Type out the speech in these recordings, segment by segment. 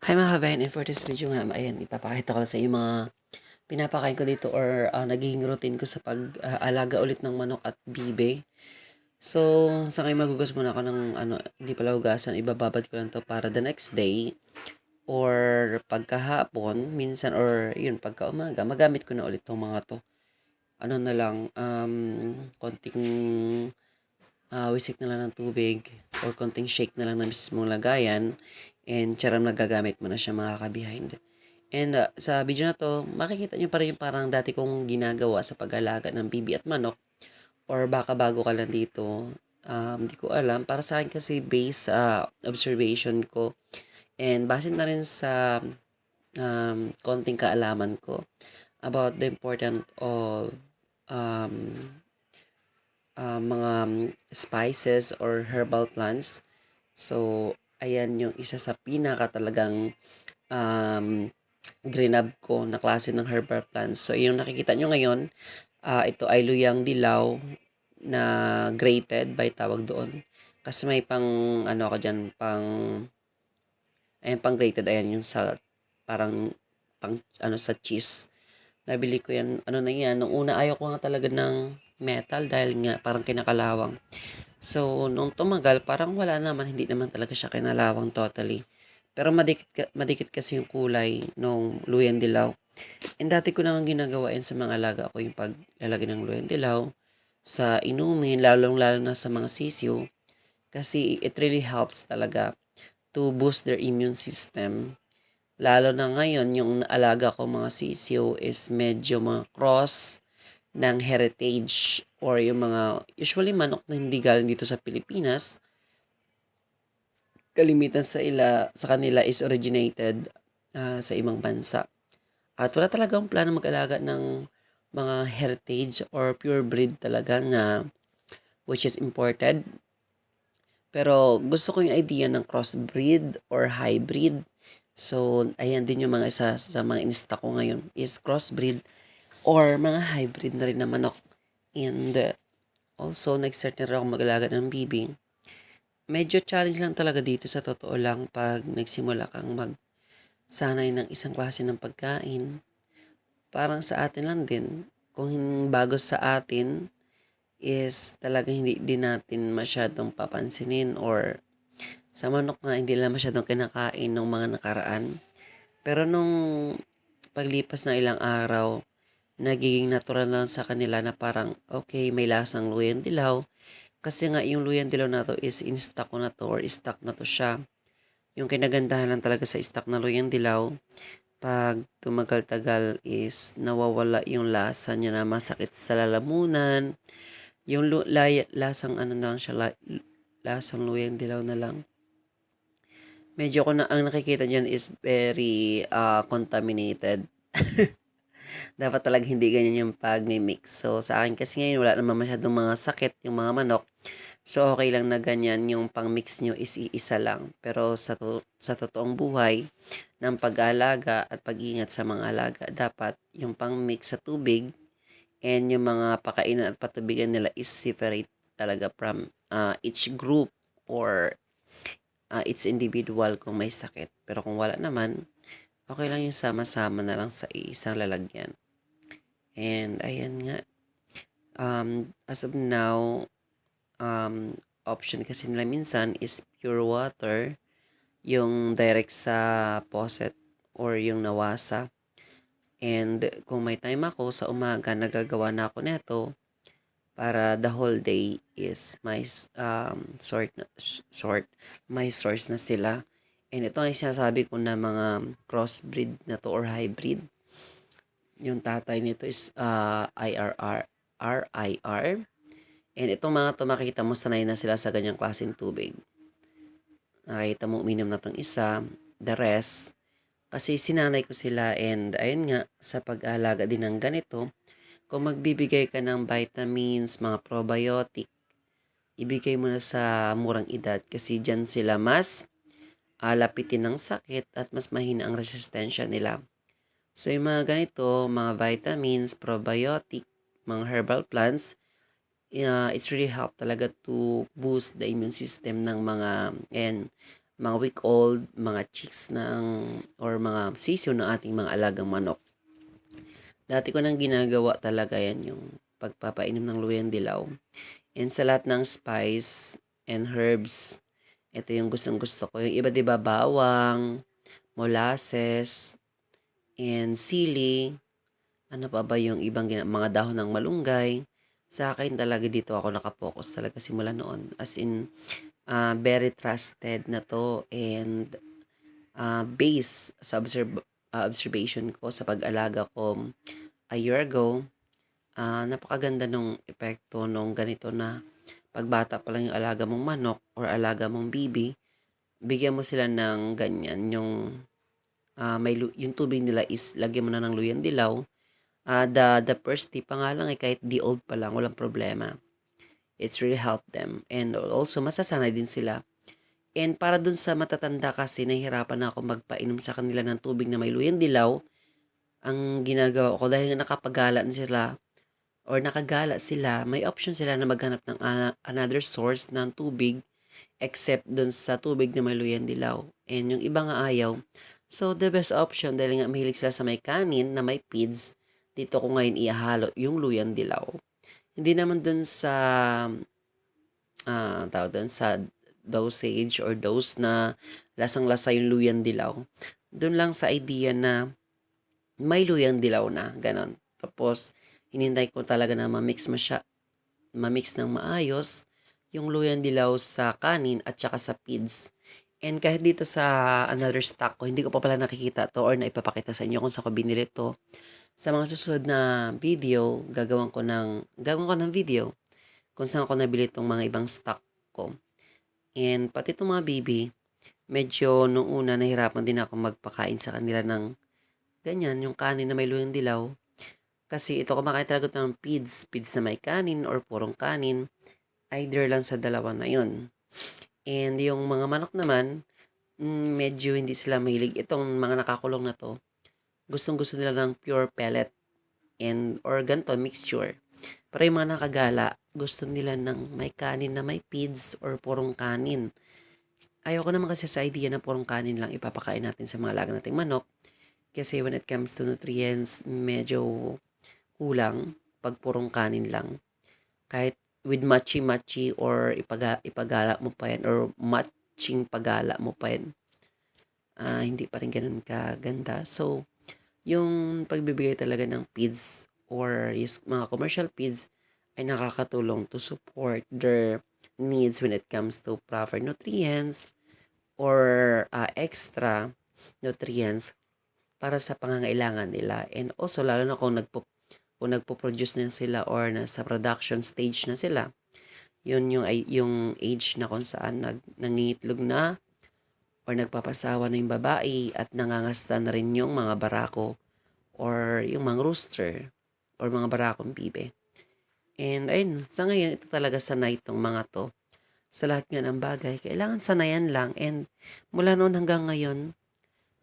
Hi mga kabayan, and for this video nga, ayan, ipapakita ko sa inyo mga pinapakain ko dito or ah, nagiging routine ko sa pag-alaga ulit ng manok at bibe. So, sa kayo magugas muna ako ng ano, hindi pala hugasan, ibababad ko lang to para the next day or pagkahapon, minsan or yun, pagka umaga, magamit ko na ulit tong mga to. Ano na lang, um, konting ah, wisik na lang ng tubig or konting shake na lang na mismong lagayan and charam nagagamit mo na siya mga ka-behind. And ah, sa video na to, makikita nyo pa rin yung parang dati kong ginagawa sa pag-alaga ng bibi at manok or baka bago ka lang dito. Um, di ko alam. Para sa akin kasi based sa observation ko and base na rin sa um, konting kaalaman ko about the important of um, uh, mga spices or herbal plants. So, ayan yung isa sa pinaka talagang um, grinab ko na klase ng herbal plants. So, yung nakikita nyo ngayon, ah, ito ay luyang dilaw na grated by tawag doon. Kasi may pang, ano ako dyan, pang, ayan, pang grated, ayan, yung sa, parang, pang, ano, sa cheese. Nabili ko yan, ano na yan, nung una ayaw ko nga talaga ng metal dahil nga parang kinakalawang. So, nung tumagal, parang wala naman, hindi naman talaga siya kinalawang totally. Pero madikit, madikit kasi yung kulay nung luyan dilaw. And dati ko naman ginagawa yan sa mga alaga ko, yung paglalagay ng luyan dilaw sa inumin, lalong-lalo na sa mga sisiyo. Kasi it really helps talaga to boost their immune system. Lalo na ngayon, yung alaga ko mga sisiyo is medyo mga cross ng heritage or yung mga usually manok na hindi galing dito sa Pilipinas kalimitan sa ila sa kanila is originated ah, sa ibang bansa. At wala talagang plano mag-alaga ng mga heritage or pure breed talaga na which is imported. Pero gusto ko yung idea ng crossbreed or hybrid. So, ayan din yung mga isa sa mga inista ko ngayon is crossbreed or mga hybrid na rin na manok. And uh, also, nag-start na rin ako mag-alaga ng bibing. Medyo challenge lang talaga dito sa totoo lang pag nagsimula kang mag sanay ng isang klase ng pagkain. Parang sa atin lang din, kung bago sa atin, is talaga hindi din natin masyadong papansinin or sa manok nga hindi lang masyadong kinakain ng mga nakaraan. Pero nung paglipas ng ilang araw, nagiging natural lang sa kanila na parang okay, may lasang luyan dilaw. Kasi nga yung luyan dilaw na to is in stock ko na to or stock na to siya. Yung kinagandahan lang talaga sa stock na luyan dilaw, pag tumagal-tagal is nawawala yung lasa niya na masakit sa lalamunan. Yung lay- lasang ano na lang siya, la- lasang luyang dilaw na lang. Medyo ko na ang nakikita diyan is very ah, contaminated. Dapat talaga hindi ganyan yung pag-mix. So, sa akin kasi ngayon, wala naman masyadong mga sakit yung mga manok. So, okay lang na ganyan yung pang-mix nyo is iisa lang. Pero sa, to- sa totoong buhay, ng pag-aalaga at pag-iingat sa mga alaga, dapat yung pang-mix sa tubig and yung mga pakainan at patubigan nila is separate talaga from uh, each group or uh, each individual kung may sakit. Pero kung wala naman, okay lang yung sama-sama na lang sa isang lalagyan. And ayan nga, um, as of now, um, option kasi nila minsan is pure water, yung direct sa faucet or yung nawasa. And kung may time ako sa umaga, nagagawa na ako neto para the whole day is my um, sort, sort, my source na sila. And ito ang sinasabi ko na mga crossbreed na to or hybrid. Yung tatay nito is uh, IRR, RIR. And itong mga to makikita mo sanay na sila sa ganyang klaseng tubig. Nakita mo uminom na tong isa, the rest. Kasi sinanay ko sila and ayun nga, sa pag-alaga din ng ganito, kung magbibigay ka ng vitamins, mga probiotic, ibigay mo na sa murang edad kasi dyan sila mas lapitin ng sakit at mas mahina ang resistensya nila. So yung mga ganito, mga vitamins, probiotic, mga herbal plants, uh, it's really help talaga to boost the immune system ng mga and mga week old, mga chicks ng or mga sisiw ng ating mga alagang manok. Dati ko nang ginagawa talaga yan yung pagpapainom ng luyang dilaw. And sa lahat ng spice and herbs, ito yung gustong gusto ko. Yung iba diba bawang, molasses, and sili. Ano pa ba yung ibang mga dahon ng malunggay. Sa akin talaga dito ako nakapokus talaga simula noon. As in, uh, very trusted na to and uh, base sa observe, uh, observation ko sa pag-alaga ko a year ago, uh, napakaganda nung epekto nung ganito na pagbata pa lang yung alaga mong manok or alaga mong bibi, bigyan mo sila ng ganyan, yung uh, may yung tubig nila is lagyan mo na ng luyan dilaw. Uh, the, the first tip pa nga lang eh, kahit di old pa lang, walang problema it's really helped them. And also, masasanay din sila. And para dun sa matatanda kasi, nahihirapan na ako magpainom sa kanila ng tubig na may luyang dilaw. Ang ginagawa ko, dahil nga nakapagala sila, or nakagala sila, may option sila na maghanap ng uh, another source ng tubig except dun sa tubig na may luyang dilaw. And yung iba nga ayaw. So, the best option, dahil nga mahilig sila sa may kanin na may feeds, dito ko ngayon ihalo yung luyang dilaw. Hindi naman dun sa uh, tawag dun sa dosage or dose na lasang-lasa yung luyang dilaw. Doon lang sa idea na may luyang dilaw na, ganon. Tapos, hinintay ko talaga na ma-mix masya, ma-mix ng maayos yung luyang dilaw sa kanin at saka sa feeds. And kahit dito sa another stock ko, hindi ko pa pala nakikita to or naipapakita sa inyo kung saan ko binili to. Sa mga susunod na video, gagawin ko ng, gagawin ko ng video kung saan ko nabili itong mga ibang stock ko. And pati itong mga baby, medyo nung una nahirapan din ako magpakain sa kanila ng ganyan, yung kanin na may luyang dilaw. Kasi ito kumakain talaga ng feeds, feeds na may kanin or purong kanin, either lang sa dalawa na yon. And yung mga manok naman, mm, medyo hindi sila mahilig. Itong mga nakakulong na to, gustong gusto nila ng pure pellet and or ganito mixture. Pero yung mga nakagala, gusto nila ng may kanin na may feeds or purong kanin. Ayoko naman kasi sa idea na purong kanin lang ipapakain natin sa mga laga nating manok. Kasi when it comes to nutrients, medyo kulang pag purong kanin lang. Kahit with machi-machi or ipaga, ipagala mo pa yan or matching pagala mo pa yan. Uh, hindi pa rin ganun kaganda. So, yung pagbibigay talaga ng feeds or is mga commercial feeds ay nakakatulong to support their needs when it comes to proper nutrients or uh, extra nutrients para sa pangangailangan nila. And also, lalo na kung, nagpo, kung nagpo-produce na sila or nasa production stage na sila, yun yung, yung age na kung saan nag, nangingitlog na or nagpapasawa na yung babae at nangangasta na rin yung mga barako or yung mga rooster or mga barakong bibe. And ayun, sa ngayon, ito talaga sanay itong mga to. Sa lahat nga ng bagay, kailangan sanayan lang. And mula noon hanggang ngayon,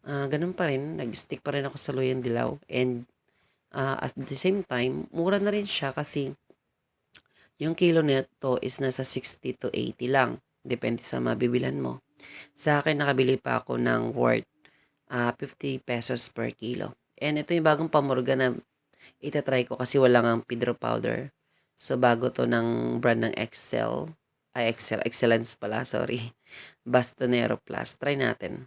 uh, ganun pa rin, nag-stick pa rin ako sa Loyan Dilaw. And uh, at the same time, mura na rin siya kasi yung kilo nito is nasa 60 to 80 lang. Depende sa mabibilan mo. Sa akin, nakabili pa ako ng worth uh, ah, 50 pesos per kilo. And ito yung bagong pamurga na itatry ko kasi wala nga Pedro powder. So, bago to ng brand ng Excel. Ay, Excel. Excellence pala, sorry. Bastonero Plus. Try natin.